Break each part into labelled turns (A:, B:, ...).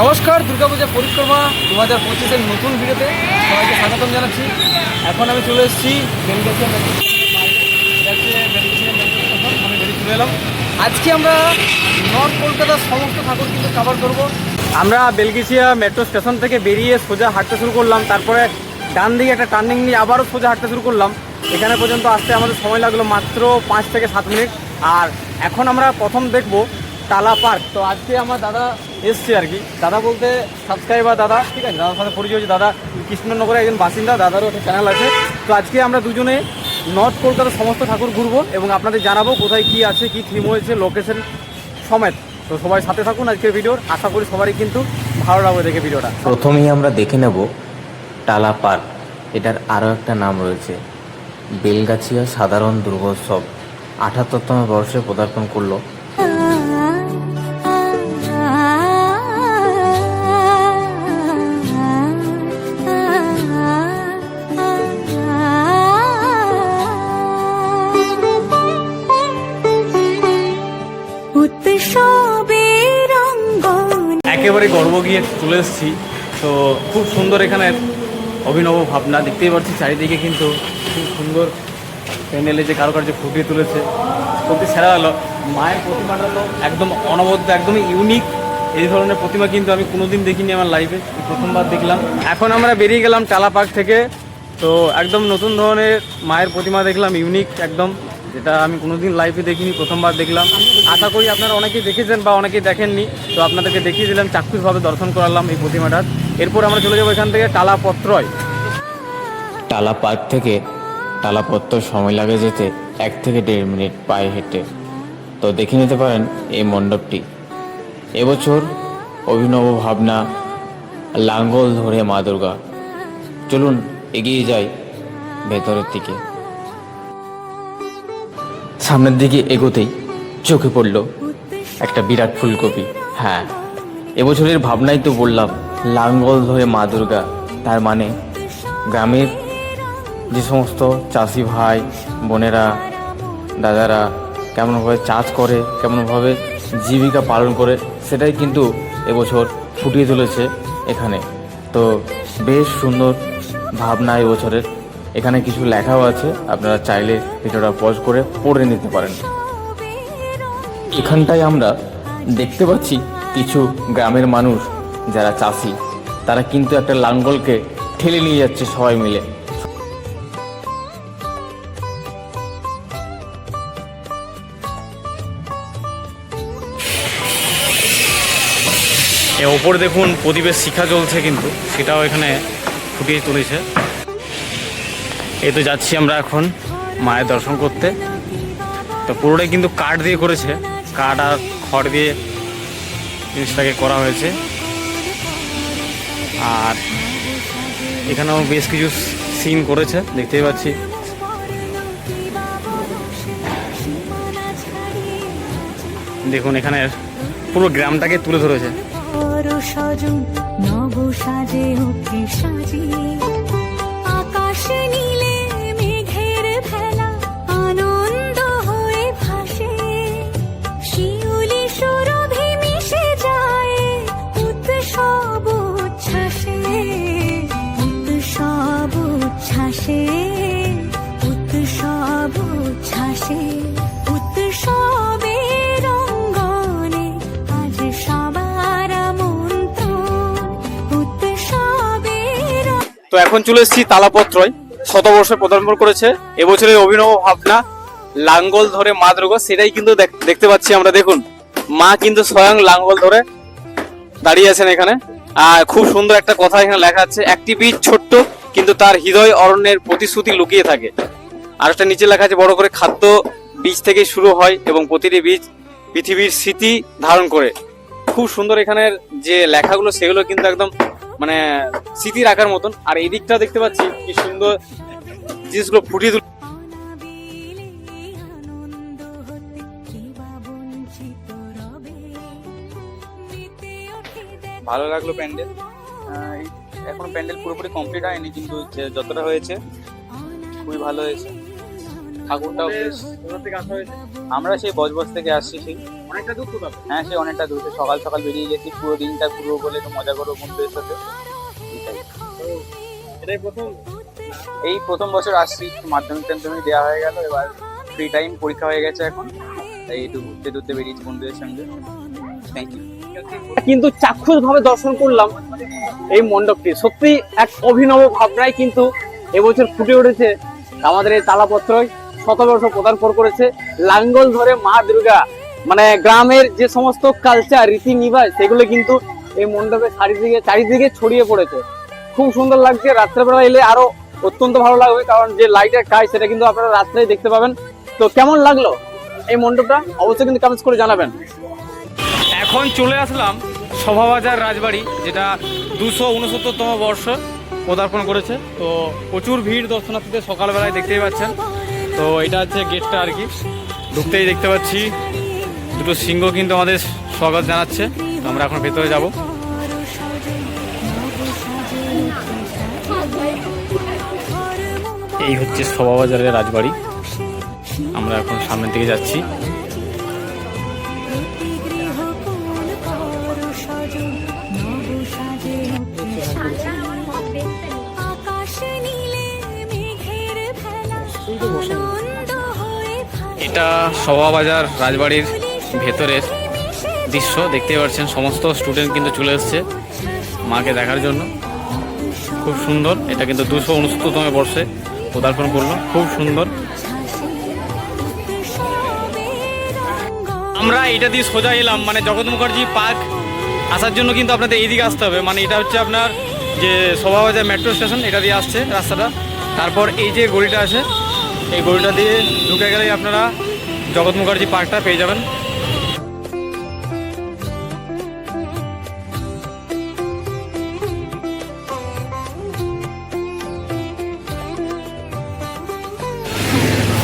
A: নমস্কার দুর্গাপূজা পরিক্রমা দু হাজার পঁচিশের নতুন ভিডিওতে সবাইকে স্বাগতম জানাচ্ছি। এখন আমি চলে এসেছি আমি বেরিয়ে চলে এলাম। আজকে আমরা নর্থ কলকাতার সমস্ত ঠাকুর কিন্তু কভার করব। আমরা বেলগেছিয়া মেট্রো স্টেশন থেকে বেরিয়ে সোজা হাঁটতে শুরু করলাম, তারপরে ডান দিকে একটা টার্নিং নিয়ে আবারও সোজা হাঁটতে শুরু করলাম। এখানে পর্যন্ত আসতে আমাদের সময় লাগল মাত্র পাঁচ থেকে সাত মিনিট। আর এখন আমরা প্রথম দেখব টালা পার্ক। তো আজকে আমার দাদা এসছে আর কি। দাদা বলতে সাবস্ক্রাইবার দাদা, ঠিক আছে? দাদার সাথে পরিচয় হচ্ছে দাদা কৃষ্ণনগরের একজন বাসিন্দা, দাদারও একটা চ্যানেল আছে। তো আজকে আমরা দুজনে নর্থ কলকাতার সমস্ত ঠাকুর ঘুরবো এবং আপনাদের জানাব কোথায় কি আছে, কি থিম হয়েছে লোকেশন সমেত। তো সবাই সাথে থাকুন আজকের ভিডিওর। আশা করি সবারই কিন্তু ভালো লাগবে দেখে ভিডিওটা।
B: প্রথমেই আমরা দেখে নেব টালা পার্ক। এটার আরও একটা নাম রয়েছে। বেলগাছিয়া সাধারণ দুর্গোৎসব। আঠাত্তরতম বর্ষে পদার্পণ করল
A: গর্ব গিয়ে চলে এসেছি। তো খুব সুন্দর এখানে অভিনব ভাবনা, দেখতেই পাচ্ছি চারিদিকে কিন্তু খুব সুন্দর প্যান্ডেলে যে কারুকার্য ফুটিয়ে তুলেছে। সত্যি সেরা হলো, মায়ের প্রতিমাটা তো একদম অনবদ্য, একদমই ইউনিক এই ধরনের প্রতিমা কিন্তু আমি কোনোদিন দেখিনি আমার লাইফে প্রথমবার দেখলাম। এখন আমরা বেরিয়ে গেলাম টালা পার্ক থেকে। তো একদম নতুন ধরনের মায়ের প্রতিমা দেখলাম ইউনিক একদম, যেটা আমি কোনোদিন লাইফে দেখিনি, প্রথমবার দেখলাম। আশা করি আপনারা অনেকেই দেখেছেন বা অনেকেই দেখেননি, তো আপনাদেরকে দেখিয়ে দিলাম, চাক্ষুষভাবে দর্শন করালাম এই প্রতিমাটার। এরপর আমরা চলে যাব এখান থেকে টালাপত্রয়।
B: টালা পার্ক থেকে টালাপত্র সময় লাগে যেতে এক থেকে দেড় মিনিট পায়ে হেঁটে। তো দেখে নিতে পারেন এই মণ্ডপটি। এবছর অভিনব ভাবনা লাঙ্গল ধরে মা দুর্গা। চলুন এগিয়ে যাই ভেতরের দিকে। সামনের দিকে এগোতেই চোখে পড়ল একটা বিরাট ফুলকপি। হ্যাঁ এবছরের ভাবনাই তো বললাম, লাঙ্গল ধরে মা দুর্গা, তার মানে গ্রামের যে সমস্ত চাষি ভাই, বোনেরা, দাদারা কেমনভাবে চাষ করে, কেমনভাবে জীবিকা পালন করে, সেটাই কিন্তু এবছর ফুটিয়ে তুলেছে এখানে। তো বেশ সুন্দর ভাবনা এই বছরের। এখানে কিছু লেখাও আছে, আপনারা চাইলে ভিডিওটা পজ করে পড়ে নিতে পারেন। এখানটায় আমরা দেখতে পাচ্ছি কিছু গ্রামের মানুষ, যারা চাষি। তারা কিন্তু একটা লাঙ্গলকে ঠেলে নিয়ে যাচ্ছে সবাই মিলে।
A: ওপরে দেখুন, প্রদীপের শিখা চলছে কিন্তু। সেটাও এখানে ফুটিয়ে তুলেছে। এই তো যাচ্ছি আমরা এখন মায়ের দর্শন করতে। তো পুরোটাই কিন্তু কাঠ দিয়ে করেছে। কাঠ আর খড় দিয়ে জিনিসটাকে করা হয়েছে। আর এখানেও বেশ কিছু সিন করেছে, দেখতেই পাচ্ছি। দেখুন, এখানে পুরো গ্রামটাকে তুলে ধরেছে।
C: বড় সজন নব সাজে ওকে সাজিয়ে আকাশে নীলে
A: তো এখন চলে এসেছি তালাপত্রয়। শতবর্ষে পদার্পণ করেছে। এবছরের অভিনব ভাবনা, লাঙ্গল ধরে মা দুর্গা, সেটাই কিন্তু দেখ- দেখতে পাচ্ছি আমরা। দেখুন, মা কিন্তু স্বয়ং লাঙ্গল ধরে দাঁড়িয়ে আছেন এখানে। আর খুব সুন্দর একটা কথা এখানে লেখা আছে, একটি বীজ ছোট্ট, কিন্তু তার হৃদয় অরণ্যের প্রতিশ্রুতি লুকিয়ে থাকে। আর একটা নিচে লেখা আছে, বড় করে খাদ্য বীজ থেকে শুরু হয় এবং প্রতিটি বীজ পৃথিবীর স্মৃতি ধারণ করে। খুব সুন্দর এখানের যে লেখাগুলো, সেগুলো কিন্তু একদম মানে স্মৃতি রাখার মতন। আর এই দিকটা দেখতে পাচ্ছি, কি সুন্দর জিনিসগুলো ফুটিয়ে তুলে
D: ভালো লাগল প্যান্ডেল। এখন প্যান্ডেল পুরোপুরি কমপ্লিট হয়নি, কিন্তু যতটা হয়েছে, খুবই ভালো হয়েছে। ঠাকুরটাও বেশ
A: কোথা থেকে আসা হয়েছে।
D: আমরা সেই বজবজ থেকে আসছি সেই।
A: অনেকটা দূর তো
D: হ্যাঁ সেই অনেকটা দূরে। সকাল সকাল বেরিয়ে গেছি পুরো দিনটা পুরো বলে একটু মজা করব বন্ধুদের সাথে। এটাই।
A: এটাই প্রথম।
D: এই প্রথম বছর আসছি মাধ্যমিক টাধ্যমিক দেওয়া হয়ে গেল এবার ফ্রি টাইম পরীক্ষা হয়ে গেছে এখন। তাই একটু ঘুরতে টুরতে বেরিয়েছি বন্ধুদের সঙ্গে। থ্যাংক ইউ
A: কিন্তু চাক্ষুষ ভাবে দর্শন করলাম এই মণ্ডপটি। সত্যি এক অভিনব ভাবনায় কিন্তু এবছর ফুটে উঠেছে আমাদের এই তালাপত্রই। শতবর্ষ পদার্পণ করেছে। লাঙ্গল ধরে মা দুর্গা। মানে গ্রামের যে সমস্ত কালচার রীতি নিবাস সেগুলো কিন্তু এই মণ্ডপে চারিদিকে চারিদিকে ছড়িয়ে পড়েছে। খুব সুন্দর লাগছে। রাত্রেবেলা এলে আরও অত্যন্ত ভালো লাগবে, কারণ যে লাইটের কাজ, সেটা কিন্তু আপনারা রাত্রেই দেখতে পাবেন। তো কেমন লাগল এই মণ্ডপটা? অবশ্যই কিন্তু কমেন্টস করে জানাবেন। এখন চলে আসলাম শোভাবাজার রাজবাড়ি, যেটা দুশো উনসত্তরতম বর্ষ পদার্পণ করেছে। তো প্রচুর ভিড় দর্শনার্থীদের সকালবেলায় দেখতেই পাচ্ছেন। তো এটা হচ্ছে গেটটা আর কি। ঢুকতেই দেখতে পাচ্ছি। দুটো সিংহ কিন্তু আমাদের স্বাগত জানাচ্ছে। তো আমরা এখন ভেতরে যাব। এই হচ্ছে শোভাবাজারের রাজবাড়ি। আমরা এখন সামনের দিকে যাচ্ছি। এটা সভাবাজার রাজবাড়ির ভেতরের দৃশ্য, দেখতেই পাচ্ছেন সমস্ত স্টুডেন্ট কিন্তু চলে এসছে মাকে দেখার জন্য। খুব সুন্দর, এটা কিন্তু দুশো উনসত্তরতম বর্ষে পদার্পণ করল, খুব সুন্দর। আমরা এটা দিয়ে সোজা এলাম মানে জগৎ মুখার্জি পার্ক আসার জন্য কিন্তু আপনাদের এইদিকে আসতে হবে। মানে এটা হচ্ছে আপনার যে শোভাবাজার মেট্রো স্টেশন, এটা দিয়ে আসছে রাস্তাটা। তারপর এই যে গলিটা আছে, এই গলিটা দিয়ে ঢুকে গেলেই আপনারা জগৎ মুখার্জি পার্কটা পেয়ে যাবেন।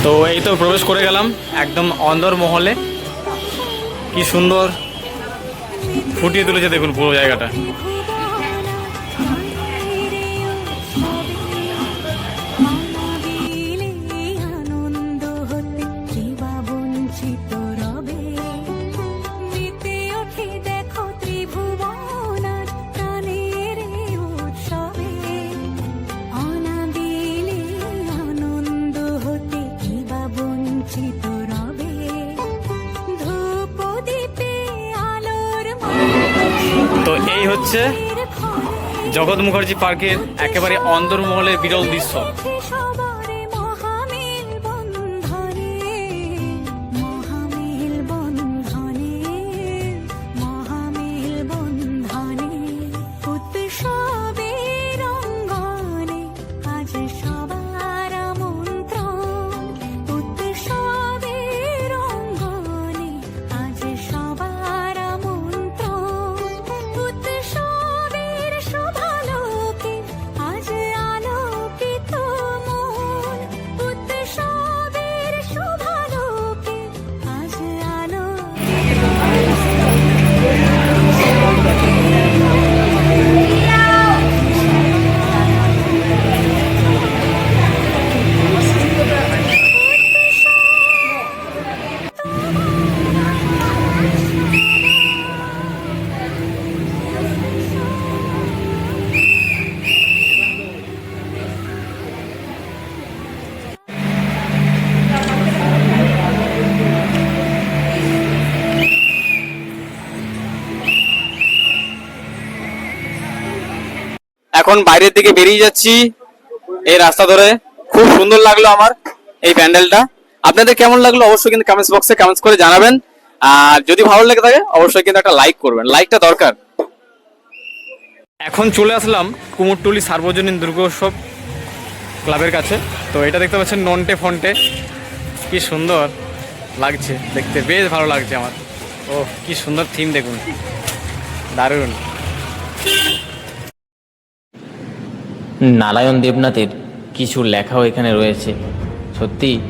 A: তো এই তো প্রবেশ করে গেলাম একদম অন্দর মহলে। কি সুন্দর ফুটিয়ে তুলেছে দেখুন পুরো জায়গাটা। হচ্ছে জগৎ মুখার্জি পার্কের একেবারে অন্দরমহলের বিরল দৃশ্য। এখন বাইরের দিকে বেরিয়ে যাচ্ছি। এই রাস্তা ধরে। খুব সুন্দর লাগল আমার এই প্যান্ডেলটা। আপনাদের কেমন লাগল অবশ্যই কিন্তু কমেন্টস বক্সে কমেন্টস করে জানাবেন। আর যদি ভালো লেগে থাকে, অবশ্যই কিন্তু একটা লাইক করবেন। লাইকটা দরকার। এখন চলে আসলাম কুমোরটুলি সার্বজনীন দুর্গোৎসব ক্লাবের কাছে। তো এটা দেখতে পাচ্ছেন নন্টে ফন্টে। কি সুন্দর লাগছে। দেখতে বেশ ভালো লাগছে আমার। ও কি সুন্দর থিম দেখুন। দারুণ।
B: নারায়ণ দেবনাথের কিছু লেখাও এখানে রয়েছে। সত্যি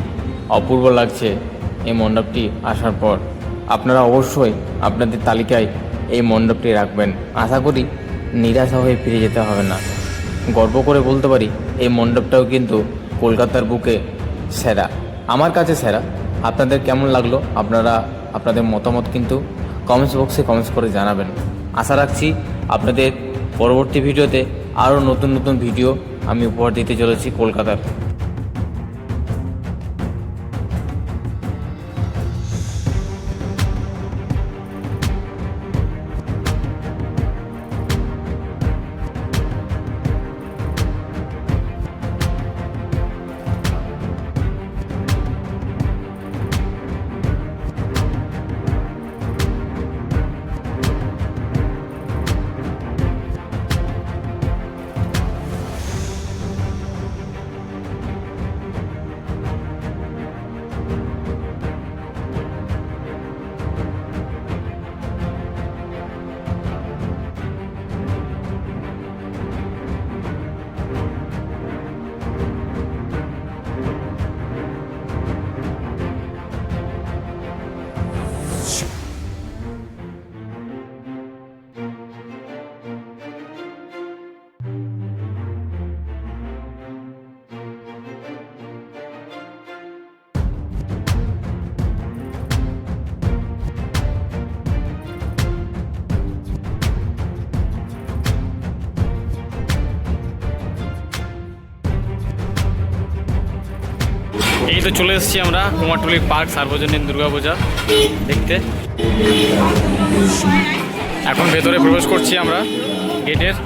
B: অপূর্ব লাগছে এই মণ্ডপটি আসার পর। আপনারা অবশ্যই আপনাদের তালিকায় এই মণ্ডপটি রাখবেন। আশা করি নিরাশা হয়ে ফিরে যেতে হবে না। গর্ব করে বলতে পারি, এই মণ্ডপটাও কিন্তু কলকাতার বুকে সেরা। আমার কাছে সেরা। আপনাদের কেমন লাগল? আপনারা, আপনাদের মতামত কিন্তু কমেন্টস বক্সে কমেন্টস করে জানাবেন। আশা রাখছি আপনাদের পরবর্তী ভিডিওতে আরও নতুন নতুন ভিডিও আমি উপহার দিতে চলেছি কলকাতার।
A: তো চলে এসেছি আমরা কুমারটুলি পার্ক, সার্বজনীন দুর্গাপূজা দেখতে। এখন ভেতরে প্রবেশ করছি আমরা, গেটের।